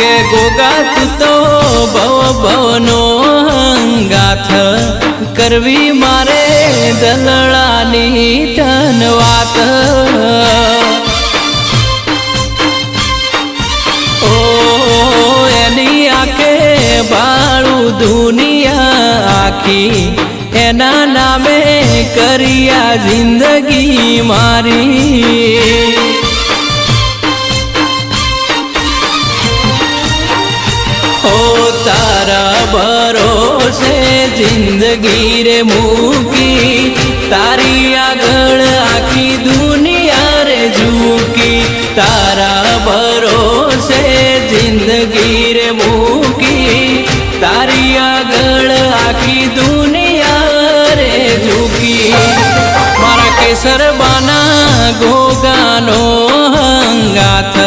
કે ગોગા તું ભવ ભવનો હંગાથ કરવી મારે દલડાની ધન વાત. ઓ એની આંખે ભાળું દુનિયા આખી, એના નામે કર્યા જિંદગી મારી. તારા ભરોસે જિંદગી રે મૂકી, તારી આગળ આખી દુનિયા રે ઝૂકી, તારા ભરોસે જિંદગી રે મૂકી, તારી આગળ આખી દુનિયા રે ઝૂકી. મારા કેસર બાના ગોગાનો હંગાથ